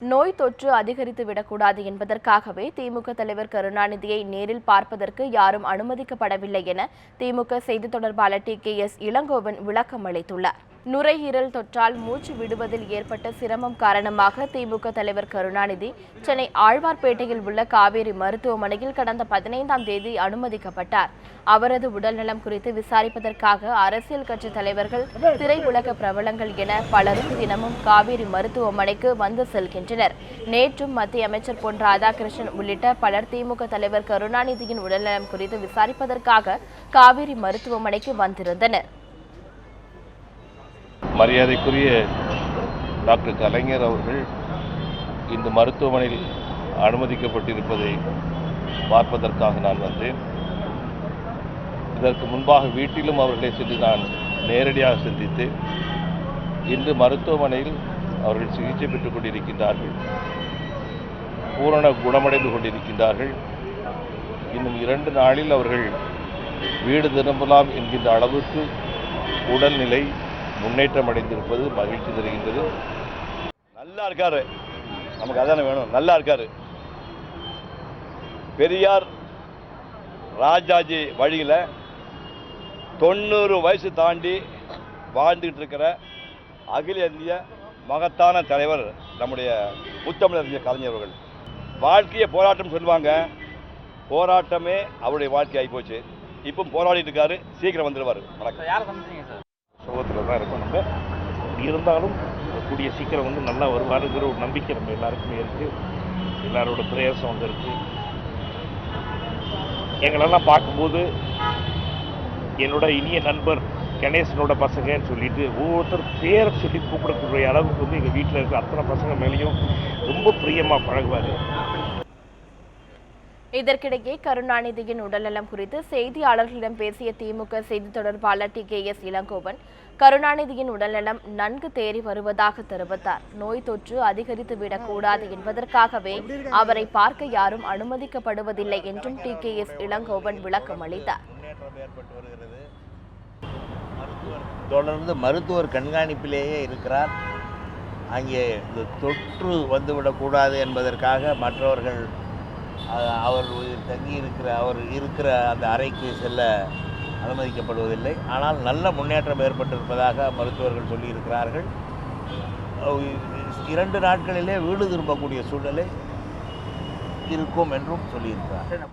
நோய் தொற்று அதிகரித்து விடக்கூடாது என்பதற்காகவே திமுக தலைவர் கருணாநிதியை நேரில் பார்ப்பதற்கு யாரும் அனுமதிக்கப்படவில்லை என திமுக செய்தித் தொடர்பாளர் டி கே எஸ் இளங்கோவன் விளக்கம் அளித்துள்ளார். நுரையீரல் தொற்றால் மூச்சு விடுவதில் ஏற்பட்ட சிரமம் காரணமாக திமுக தலைவர் கருணாநிதி சென்னை ஆழ்வார்பேட்டையில் உள்ள காவேரி மருத்துவமனையில் கடந்த பதினைந்தாம் தேதி அனுமதிக்கப்பட்டார். அவரது உடல்நலம் குறித்து விசாரிப்பதற்காக அரசியல் கட்சி தலைவர்கள் திரையுலக பிரபலங்கள் என பலரும் தினமும் காவேரி மருத்துவமனைக்கு வந்து செல்கின்றனர். நேற்றும் மத்திய அமைச்சர் பொன் ராதாகிருஷ்ணன் உள்ளிட்ட பலர் திமுக தலைவர் கருணாநிதியின் உடல்நலம் குறித்து விசாரிப்பதற்காக காவேரி மருத்துவமனைக்கு வந்திருந்தனர். மரியாதைக்குரிய டாக்டர் கலைஞர் அவர்கள் இந்த மருத்துவமனையில் அனுமதிக்கப்பட்டிருப்பதை பார்ப்பதற்காக நான் வந்தேன். இதற்கு முன்பாக வீட்டிலும் அவர்களை சென்று நான் நேரடியாக சந்தித்தேன். இன்று மருத்துவமனையில் அவர்கள் சிகிச்சை பெற்றுக் கொண்டிருக்கின்றார்கள். பூரண குணமடைந்து கொண்டிருக்கின்றார்கள். இன்னும் இரண்டு நாளில் அவர்கள் வீடு திரும்பலாம் என்கின்ற அளவுக்கு உடல்நிலை முன்னேற்றம் அடைந்திருப்பது மகிழ்ச்சி தருகின்றது. நல்லா இருக்காரு. நமக்கு அதான வேணும். நல்லா இருக்காரு. பெரியார் ராஜாஜி வழியில் தொண்ணூறு வயசு தாண்டி வாழ்ந்துகிட்டு இருக்கிற அகில இந்திய மகத்தான தலைவர் நம்முடைய முத்தமிழறிஞர் கலைஞர்கள் வாழ்க்கையை போராட்டம் சொல்லுவாங்க. போராட்டமே அவருடைய வாழ்க்கை ஆகிப்போச்சு இப்போ போராடிட்டு இருக்காரு. சீக்கிரம் வந்துடுவார் வணக்கம். சோகத்தில் தான் இருக்கும் நம்ம. இருந்தாலும் கூடிய சீக்கிரம் வந்து நல்லா வருவாருங்கிற ஒரு நம்பிக்கை நம்ம எல்லாருக்குமே இருக்குது எல்லாரோட பிரயாசம் வந்து இருக்கு. எங்களெல்லாம் பார்க்கும்போது என்னோட இனிய நண்பர் கணேசனோட பசங்கன்னு சொல்லிட்டு ஒவ்வொருத்தர் பேரை சொல்லி கூப்பிடக்கூடிய அளவுக்கு வந்து எங்கள் வீட்டில் இருக்க அத்தனை பசங்க மேலேயும் ரொம்ப பிரியமாக பழகுவார். இதற்கிடையே கருணாநிதியின் உடல்நலம் குறித்து செய்தியாளர்களிடம் பேசிய திமுக செய்தி தொடர்பாளர் டி கே எஸ் இளங்கோவன் கருணாநிதியின் உடல்நலம் நன்கு தேறி வருவதாக தெரிவித்தார். நோய் தொற்று அதிகரித்து விடக்கூடாது என்பதற்காகவே அவரை பார்க்க யாரும் அனுமதிக்கப்படுவதில்லை என்றும் டி கே எஸ் இளங்கோவன் விளக்கம் அளித்தார். தொடர்ந்து மருத்துவர் கண்காணிப்பிலேயே இருக்கிறார். அங்கே இந்த தொற்று வந்துவிடக்கூடாது என்பதற்காக மற்றவர்கள் அவர் தங்கி இருக்கிற அவர் இருக்கிற அந்த அறைக்கு செல்ல அனுமதிக்கப்படுவதில்லை. ஆனால் நல்ல முன்னேற்றம் ஏற்பட்டிருப்பதாக மருத்துவர்கள் சொல்லியிருக்கிறார்கள். இரண்டு நாட்களிலே வீடு திரும்பக்கூடிய சூழ்நிலை இருக்கும் என்றும் சொல்லியிருக்கிறார்